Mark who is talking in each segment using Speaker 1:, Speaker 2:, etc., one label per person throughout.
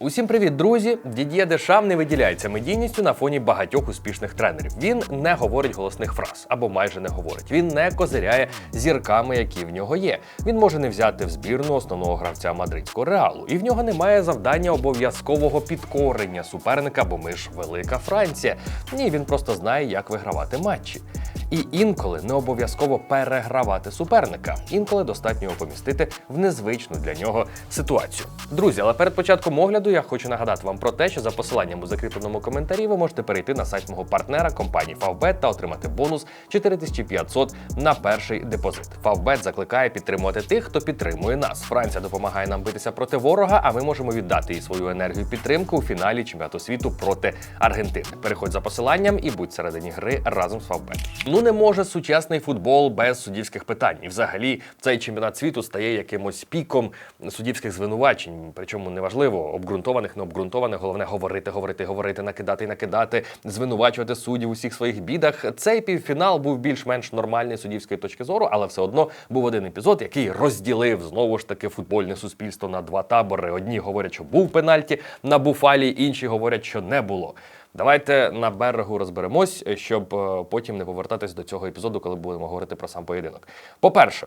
Speaker 1: Усім привіт, друзі! Дід'є Дешам не виділяється медійністю на фоні багатьох успішних тренерів. Він не говорить голосних фраз або майже не говорить. Він не козиряє зірками, які в нього є. Він може не взяти в збірну основного гравця мадридського реалу, і в нього немає завдання обов'язкового підкорення суперника, бо ми ж велика Франція. Ні, він просто знає, як вигравати матчі. І інколи не обов'язково перегравати суперника. Інколи достатньо помістити в незвичну для нього ситуацію. Друзі, але перед початком огляду я хочу нагадати вам про те, що за посиланням у закріпленому коментарі ви можете перейти на сайт мого партнера компанії Favbet та отримати бонус 4500 на перший депозит. Favbet закликає підтримувати тих, хто підтримує нас. Франція допомагає нам битися проти ворога, а ми можемо віддати їй свою енергію підтримку у фіналі чемпіонату світу проти Аргентини. Переходь за посиланням і будь всередині гри разом з Favbet. Ну не може сучасний футбол без суддівських питань. І взагалі цей чемпіонат світу стає якимось піком суддівських звинувачень. Причому неважливо, обґрунтованих, не обґрунтованих. Головне говорити, говорити, говорити, накидати накидати, звинувачувати суддів у всіх своїх бідах. Цей півфінал був більш-менш нормальний з суддівської точки зору, але все одно був один епізод, який розділив знову ж таки футбольне суспільство на два табори. Одні говорять, що був пенальті на буфалі, інші говорять, що не було. Давайте на берегу розберемось, щоб е, потім не повертатись до цього епізоду, коли будемо говорити про сам поєдинок. По-перше,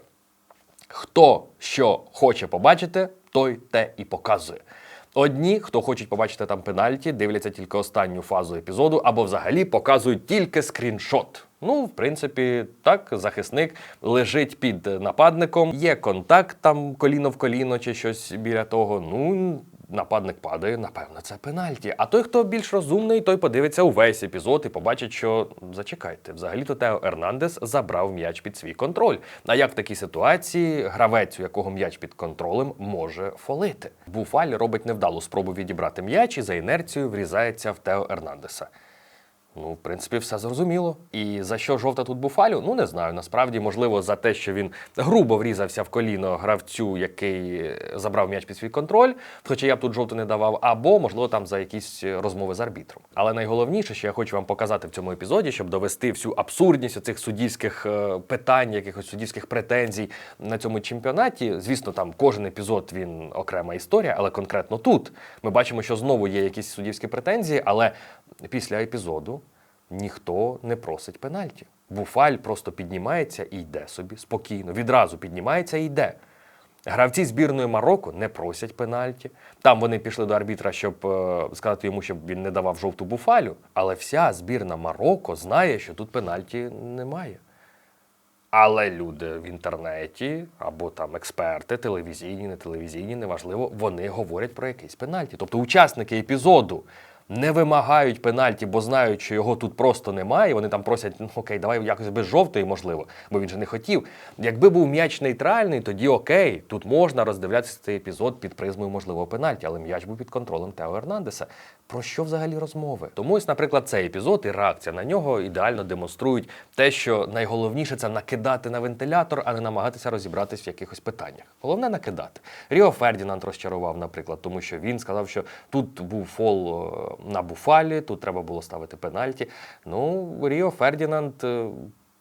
Speaker 1: хто що хоче побачити, той те і показує. Одні, хто хочуть побачити там пенальті, дивляться тільки останню фазу епізоду, або взагалі показують тільки скріншот. Ну, в принципі, так, захисник лежить під нападником, є контакт там коліно в коліно чи щось біля того. Ну, нападник падає, напевно, це пенальті. А той, хто більш розумний, той подивиться увесь епізод і побачить, що зачекайте, взагалі-то Тео Ернандес забрав м'яч під свій контроль. А як в такій ситуації гравець, у якого м'яч під контролем, може фолити? Буфаль робить невдалу спробу відібрати м'яч і за інерцією врізається в Тео Ернандеса. Ну, в принципі, все зрозуміло. І за що жовта тут буфалю? Ну не знаю. Насправді, можливо, за те, що він грубо врізався в коліно гравцю, який забрав м'яч під свій контроль, хоча я б тут жовту не давав, або можливо там за якісь розмови з арбітром. Але найголовніше, що я хочу вам показати в цьому епізоді, щоб довести всю абсурдність цих суддівських е, питань, якихось суддівських претензій на цьому чемпіонаті. Звісно, там кожен епізод він окрема історія, але конкретно тут ми бачимо, що знову є якісь суддівські претензії, але після епізоду ніхто не просить пенальті. Буфаль просто піднімається і йде собі спокійно. Відразу піднімається і йде. Гравці збірної Марокко не просять пенальті. Там вони пішли до арбітра, щоб е, сказати йому, щоб він не давав жовту буфалю. Але вся збірна Марокко знає, що тут пенальті немає. Але люди в інтернеті або там експерти, телевізійні, не телевізійні, неважливо, вони говорять про якийсь пенальті. Тобто учасники епізоду не вимагають пенальті, бо знають, що його тут просто немає. Вони там просять, ну окей, давай якось без жовтої, можливо, бо він же не хотів. Якби був м'яч нейтральний, тоді окей, тут можна роздивлятися цей епізод під призмою можливого пенальті, але м'яч був під контролем Тео Ернандеса. Про що взагалі розмови? Тому ось, наприклад, цей епізод і реакція на нього ідеально демонструють те, що найголовніше це накидати на вентилятор, а не намагатися розібратись в якихось питаннях. Головне накидати. Ріо Фердінанд розчарував, наприклад, тому що він сказав, що тут був фол е, на буфалі, тут треба було ставити пенальті. Ну, Ріо Фердінанд.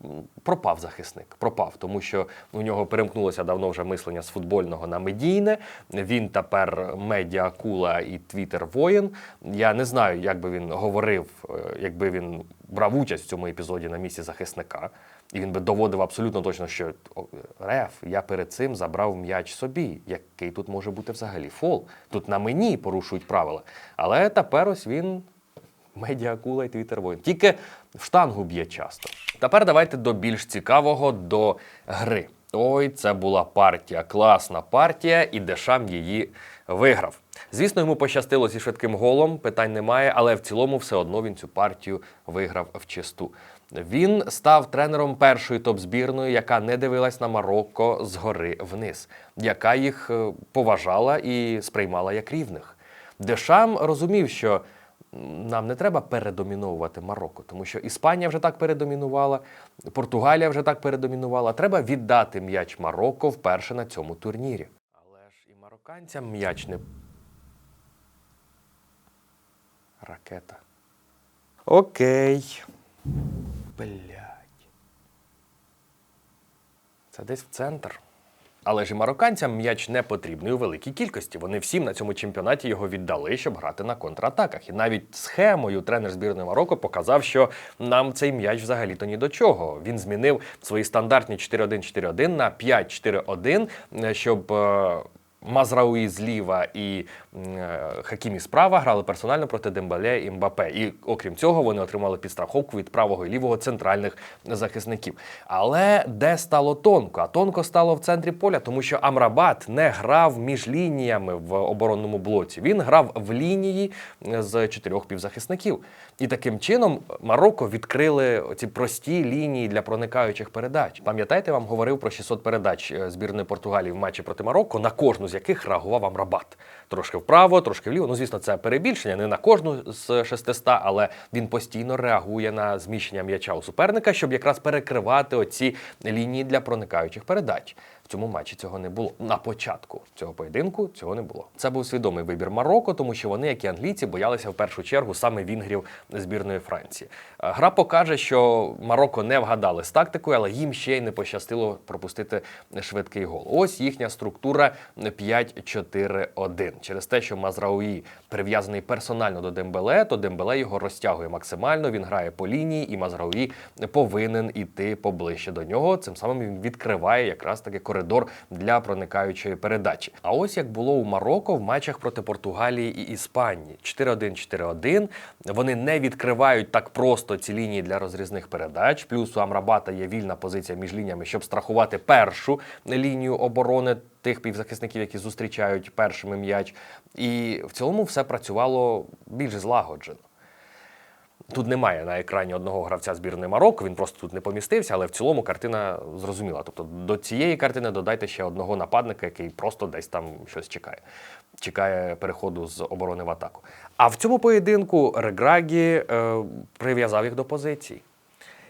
Speaker 1: Е, Пропав захисник, пропав, тому що у нього перемкнулося давно вже мислення з футбольного на медійне. Він тепер медіакула і твіттер воїн. Я не знаю, як би він говорив, е, якби він брав участь в цьому епізоді на місці захисника. І він би доводив абсолютно точно, що Реф, я перед цим забрав м'яч собі. Який тут може бути взагалі фол? Тут на мені порушують правила. Але тепер ось він медіакула і твіттер воїн. Тільки в штангу б'є часто. Тепер давайте до більш цікавого до гри. Ой, це була партія, класна партія, і Дешам її виграв. Звісно, йому пощастило зі швидким голом, питань немає, але в цілому все одно він цю партію виграв в чисту. Він став тренером першої топ-збірної, яка не дивилась на Марокко згори вниз, яка їх е, поважала і сприймала як рівних. Дешам розумів, що нам не треба передоміновувати Марокко, тому що Іспанія вже так передомінувала, Португалія вже так передомінувала. Треба віддати м'яч Марокко вперше на цьому турнірі. Але ж і марокканцям м'яч не. Ракета. Окей. Блять. Це десь в центр. Але ж і марокканцям м'яч не потрібний у великій кількості. Вони всім на цьому чемпіонаті його віддали, щоб грати на контратаках. І навіть схемою тренер збірної Марокко показав, що нам цей м'яч взагалі-то ні до чого. Він змінив свої стандартні 4-1-4-1 на 5-4-1, е, щоб. Е, Мазрауї зліва і е, Хакімі справа грали персонально проти Дембеле і Мбапе. І окрім цього, вони отримали підстраховку від правого і лівого центральних захисників. Але де стало тонко? А тонко стало в центрі поля, тому що Амрабат не грав між лініями в оборонному блоці. Він грав в лінії з чотирьох півзахисників. І таким чином Марокко відкрили ці прості лінії для проникаючих передач. Пам'ятаєте, я вам говорив про 600 передач е, збірної Португалії в матчі проти Марокко, на кожну з яких реагував Амрабат. Трошки вправо, трошки вліво. Ну, звісно, це перебільшення, не на кожну з 600, але він постійно реагує на зміщення м'яча у суперника, щоб якраз перекривати оці лінії для проникаючих передач. Цьому матчі цього не було. На початку цього поєдинку цього не було. Це був свідомий вибір Марокко, тому що вони, як і англійці, боялися в першу чергу саме вінгрів збірної Франції. Е, Гра покаже, що Марокко не вгадали з тактикою, але їм ще й не пощастило пропустити швидкий гол. Ось їхня структура 5-4-1. Через те, що Мазрауї прив'язаний персонально до Дембеле, то Дембеле його розтягує максимально. Він грає по лінії, і Мазрауї повинен іти поближче до нього. Цим самим він відкриває якраз таки коридор для проникаючої передачі. А ось як було у Марокко в матчах проти Португалії і Іспанії: 4-1-4-1. Вони не відкривають так просто ці лінії для розрізних передач. Плюс у Амрабата є вільна позиція між лініями, щоб страхувати першу лінію оборони тих півзахисників, які зустрічають першими м'яч. І в цілому все працювало більш злагоджено. Тут немає на екрані одного гравця збірної Марокко, він просто тут не помістився, але в цілому картина зрозуміла. Тобто до цієї картини додайте ще одного нападника, який просто десь там щось чекає. Чекає переходу з оборони в атаку. А в цьому поєдинку Реграгі е, прив'язав їх до позицій.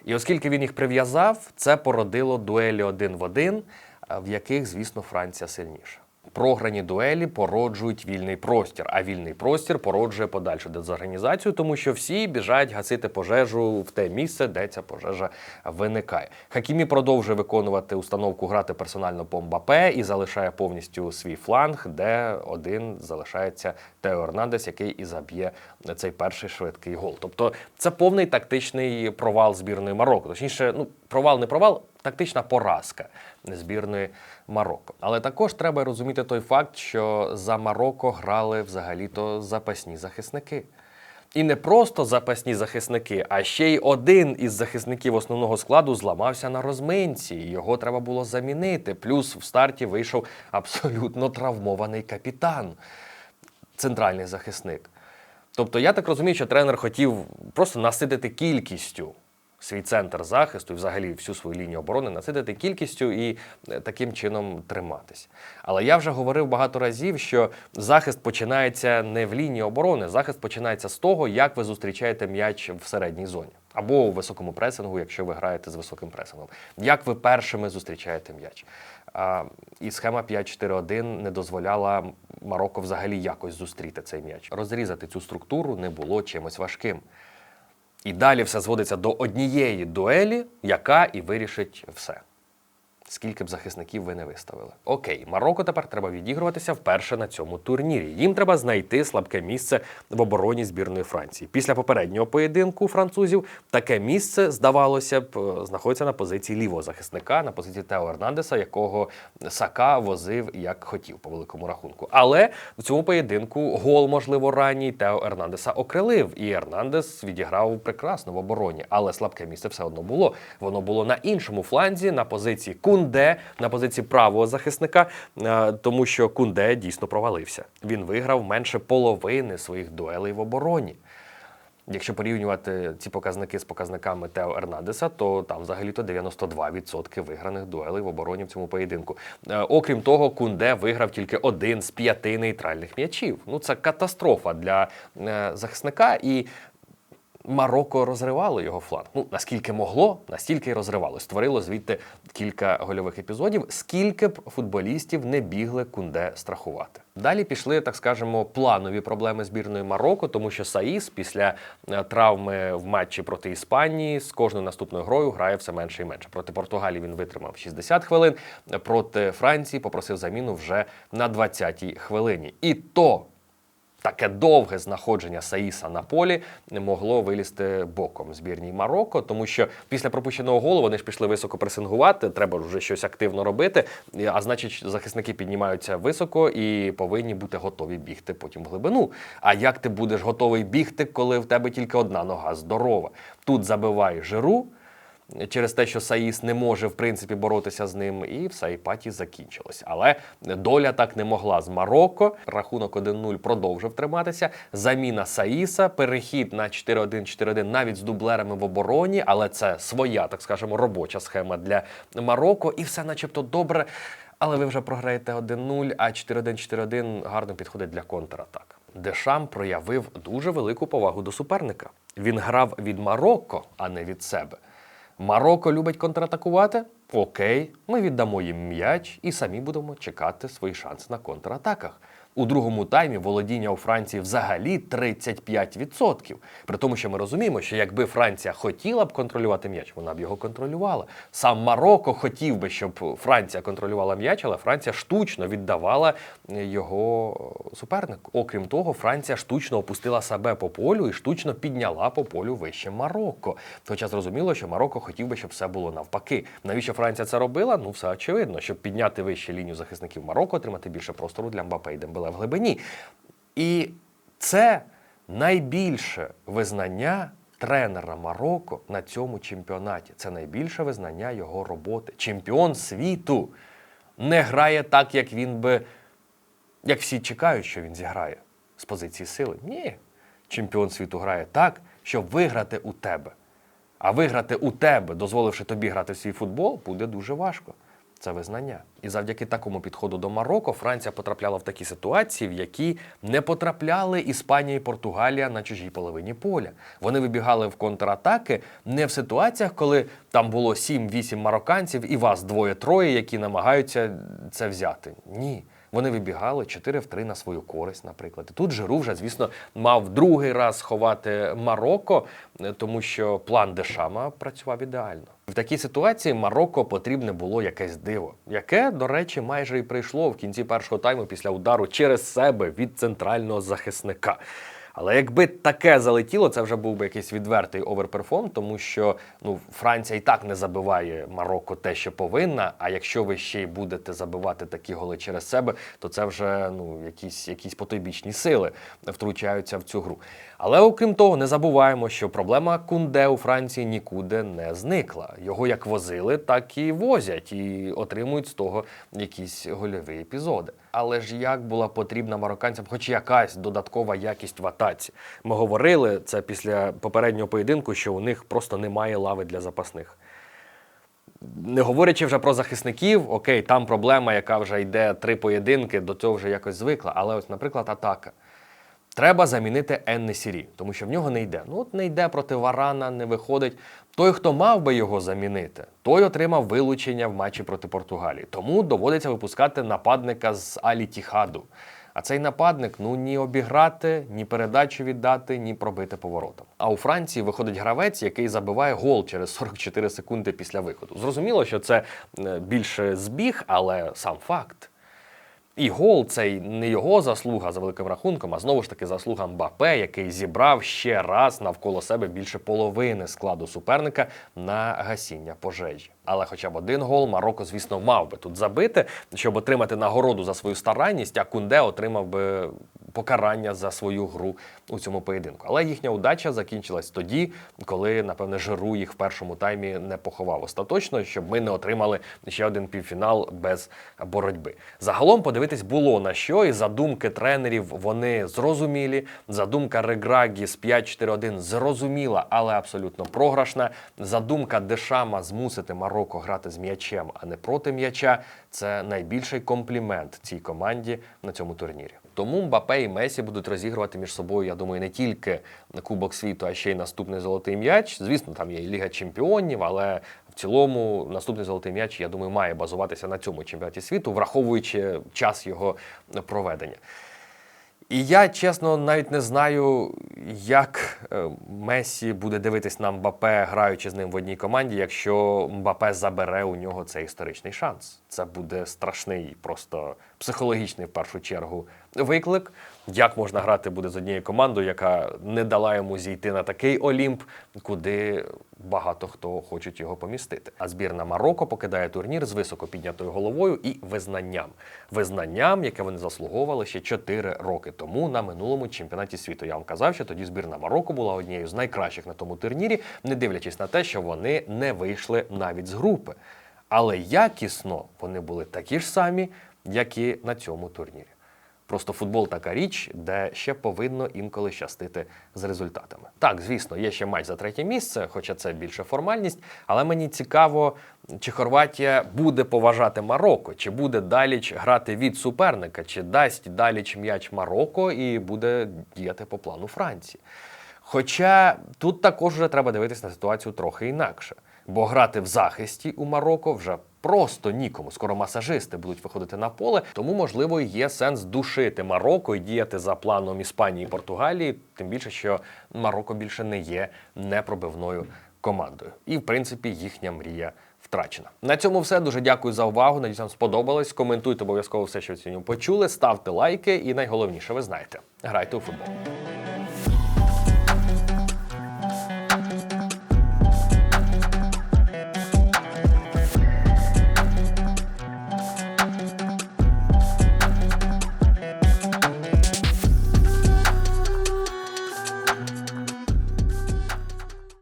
Speaker 1: І оскільки він їх прив'язав, це породило дуелі один в один, е, в яких, звісно, Франція сильніша. Програні дуелі породжують вільний простір, а вільний простір породжує подальшу дезорганізацію, тому що всі біжать гасити пожежу в те місце, де ця пожежа виникає. Хакімі продовжує виконувати установку грати персонально по Мбапе і залишає повністю свій фланг, де один залишається Тео Ернандес, який і заб'є цей перший швидкий гол. Тобто це повний тактичний провал збірної Марокко. Точніше, ну провал не провал, тактична поразка збірної Марокко. Але також треба розуміти той факт, що за Марокко грали взагалі-то запасні захисники. І не просто запасні захисники, а ще й один із захисників основного складу зламався на розминці. Його треба було замінити. Плюс в старті вийшов абсолютно травмований капітан, центральний захисник. Тобто, я так розумію, що тренер хотів просто насидити кількістю свій центр захисту і взагалі всю свою лінію оборони насидити кількістю і е, таким чином триматись. Але я вже говорив багато разів, що захист починається не в лінії оборони, захист починається з того, як ви зустрічаєте м'яч в середній зоні. Або у високому пресингу, якщо ви граєте з високим пресингом. Як ви першими зустрічаєте м'яч? І схема 5-4-1 не дозволяла Марокко взагалі якось зустріти цей м'яч. Розрізати цю структуру не було чимось важким. І далі все зводиться до однієї дуелі, яка і вирішить все. Скільки б захисників ви не виставили. Окей, Марокко тепер треба відігруватися вперше на цьому турнірі. Їм треба знайти слабке місце в обороні збірної Франції. Після попереднього поєдинку французів таке місце, здавалося б, е, знаходиться на позиції лівого захисника, на позиції Тео Ернандеса, якого Сака возив як хотів по великому рахунку. Але в цьому поєдинку гол, можливо, ранній Тео Ернандеса окрилив, і Ернандес відіграв прекрасно в обороні. Але слабке місце все одно було. Воно було на іншому фланзі, на позиції Кунде, на позиції правого захисника, е, тому що Кунде дійсно провалився. Він виграв менше половини своїх дуелей в обороні. Якщо порівнювати ці показники з показниками Тео Ернандеса, то там взагалі-то 92% виграних дуелей в обороні в цьому поєдинку. Е, окрім того, Кунде виграв тільки один з п'яти нейтральних м'ячів. Ну це катастрофа для е, захисника. І Марокко розривало його фланг. Ну наскільки могло, настільки й розривало. Створило звідти кілька гольових епізодів. Скільки б футболістів не бігли кунде страхувати. Далі пішли, так скажемо, планові проблеми збірної Марокко, тому що Саїс після е, травми в матчі проти Іспанії з кожною наступною грою грає все менше і менше. Проти Португалії він витримав 60 хвилин. Проти Франції попросив заміну вже на 20-й хвилині. І то таке довге знаходження Саїса на полі могло вилізти боком збірній Марокко, тому що після пропущеного голу вони ж пішли високо пресингувати. Треба вже щось активно робити. А значить, захисники піднімаються високо і повинні бути готові бігти потім в глибину. А як ти будеш готовий бігти, коли в тебе тільки одна нога здорова? Тут забиває жиру через те, що Саїс не може в принципі боротися з ним, і все, і паті закінчилось. Але доля так не могла з Марокко. Рахунок 1-0 продовжив триматися. Заміна Саїса, перехід на 4-1-4-1 навіть з дублерами в обороні, але це своя, так скажемо, робоча схема для Марокко, і все, начебто, добре. Але ви вже програєте 1-0, а 4-1-4-1 гарно підходить для контратак. Дешам проявив дуже велику повагу до суперника. Він грав від Марокко, а не від себе. Марокко любить контратакувати? Окей, ми віддамо їм м'яч і самі будемо чекати свої шанси на контратаках. У другому таймі володіння у Франції взагалі 35%. При тому, що ми розуміємо, що якби Франція хотіла б контролювати м'яч, вона б його контролювала. Сам Марокко хотів би, щоб Франція контролювала м'яч, але Франція штучно віддавала його супернику. Окрім того, Франція штучно опустила себе по полю і штучно підняла по полю вище Марокко. Хоча зрозуміло, що Марокко хотів би, щоб все було навпаки. Навіщо Франція це робила? Ну, все очевидно, щоб підняти вище лінію захисників Марокко, отримати більше простору для Мбапе і Дембеле в глибині. І це найбільше визнання тренера Марокко на цьому чемпіонаті. Це найбільше визнання його роботи. Чемпіон світу не грає так, як він би, як всі чекають, що він зіграє з позиції сили. Ні. Чемпіон світу грає так, щоб виграти у тебе. А виграти у тебе, дозволивши тобі грати в свій футбол, буде дуже важко. Це визнання. І завдяки такому підходу до Марокко Франція потрапляла в такі ситуації, в які не потрапляли Іспанія і Португалія на чужій половині поля. Вони вибігали в контратаки не в ситуаціях, коли там було 7-8 марокканців і вас двоє-троє, які намагаються це взяти. Ні. Вони вибігали 4 в 3 на свою користь, наприклад. І тут Жиру вже, звісно, мав другий раз ховати Марокко, е, тому що план Дешама працював ідеально. В такій ситуації Марокко потрібне було якесь диво, яке, до речі, майже і прийшло в кінці першого тайму після удару через себе від центрального захисника. Але якби таке залетіло, це вже був би якийсь відвертий оверперформ, тому що ну Франція і так не забиває Марокко те, що повинна. А якщо ви ще й будете забивати такі голи через себе, то це вже ну якісь, якісь потойбічні сили втручаються в цю гру. Але окрім того, не забуваємо, що проблема Кунде у Франції нікуди не зникла. Його як возили, так і возять, і отримують з того якісь гольові епізоди. Але ж як була потрібна марокканцям, хоч якась додаткова якість в атаці. Ми говорили це після попереднього поєдинку, що у них просто немає лави для запасних. Не говорячи вже про захисників, окей, там проблема, яка вже йде три поєдинки, до цього вже якось звикла. Але ось, наприклад, атака. Треба замінити Енне Сірі, тому що в нього не йде. Ну, от не йде проти Варана, не виходить. Той, хто мав би його замінити, той отримав вилучення в матчі проти Португалії. Тому доводиться випускати нападника з Алі Тіхаду. А цей нападник ну ні обіграти, ні передачу віддати, ні пробити поворотом. А у Франції виходить гравець, який забиває гол через 44 секунди після виходу. Зрозуміло, що це е, більше збіг, але сам факт. І гол цей не його заслуга за великим рахунком, а знову ж таки заслуга Мбапе, який зібрав ще раз навколо себе більше половини складу суперника на гасіння пожежі. Але хоча б один гол Марокко, звісно, мав би тут забити, щоб отримати нагороду за свою старанність, а Кунде отримав би покарання за свою гру у цьому поєдинку. Але їхня удача закінчилась тоді, коли, напевне, Жиру їх в першому таймі не поховав остаточно, щоб ми не отримали ще один півфінал без боротьби. Загалом подивитись було на що, і задумки тренерів вони зрозумілі. Задумка Реграгі з 5-4-1 зрозуміла, але абсолютно програшна. Задумка Дешама змусити Марокко грати з м'ячем, а не проти м'яча. Це найбільший комплімент цій команді на цьому турнірі. Тому Мбапе і Месі будуть розігрувати між собою, я думаю, не тільки Кубок світу, а ще й наступний золотий м'яч. Звісно, там є і Ліга Чемпіонів, але в цілому наступний золотий м'яч, я думаю, має базуватися на цьому чемпіонаті світу, враховуючи час його проведення. І я чесно навіть не знаю, як е, Месі буде дивитись на Мбапе, граючи з ним в одній команді, якщо Мбапе забере у нього цей історичний шанс. Це буде страшний, просто психологічний в першу чергу виклик. Як можна грати буде з однією командою, яка не дала йому зійти на такий Олімп, куди багато хто хочуть його помістити. А збірна Марокко покидає турнір з високо піднятою головою і визнанням. Визнанням, яке вони заслуговували ще 4 роки тому на минулому чемпіонаті світу. Я вам казав, що тоді збірна Марокко була однією з найкращих на тому турнірі, не дивлячись на те, що вони не вийшли навіть з групи. Але якісно вони були такі ж самі, як і на цьому турнірі. Просто футбол така річ, де ще повинно інколи щастити з результатами. Так, звісно, є ще матч за третє місце, хоча це більше формальність. Але мені цікаво, чи Хорватія буде поважати Марокко, чи буде Даліч грати від суперника, чи дасть Даліч м'яч Марокко і буде діяти по плану Франції. Хоча тут також вже треба дивитися на ситуацію трохи інакше. Бо грати в захисті у Марокко вже просто нікому. Скоро масажисти будуть виходити на поле, тому можливо є сенс душити Марокко і діяти за планом Іспанії і Португалії. Тим більше, що Марокко більше не є непробивною командою. І в принципі їхня мрія втрачена. На цьому все. Дуже дякую за увагу. Надіюсь, вам сподобалось. Коментуйте обов'язково все, що сьогодні почули. Ставте лайки, і найголовніше, ви знаєте, грайте у футбол.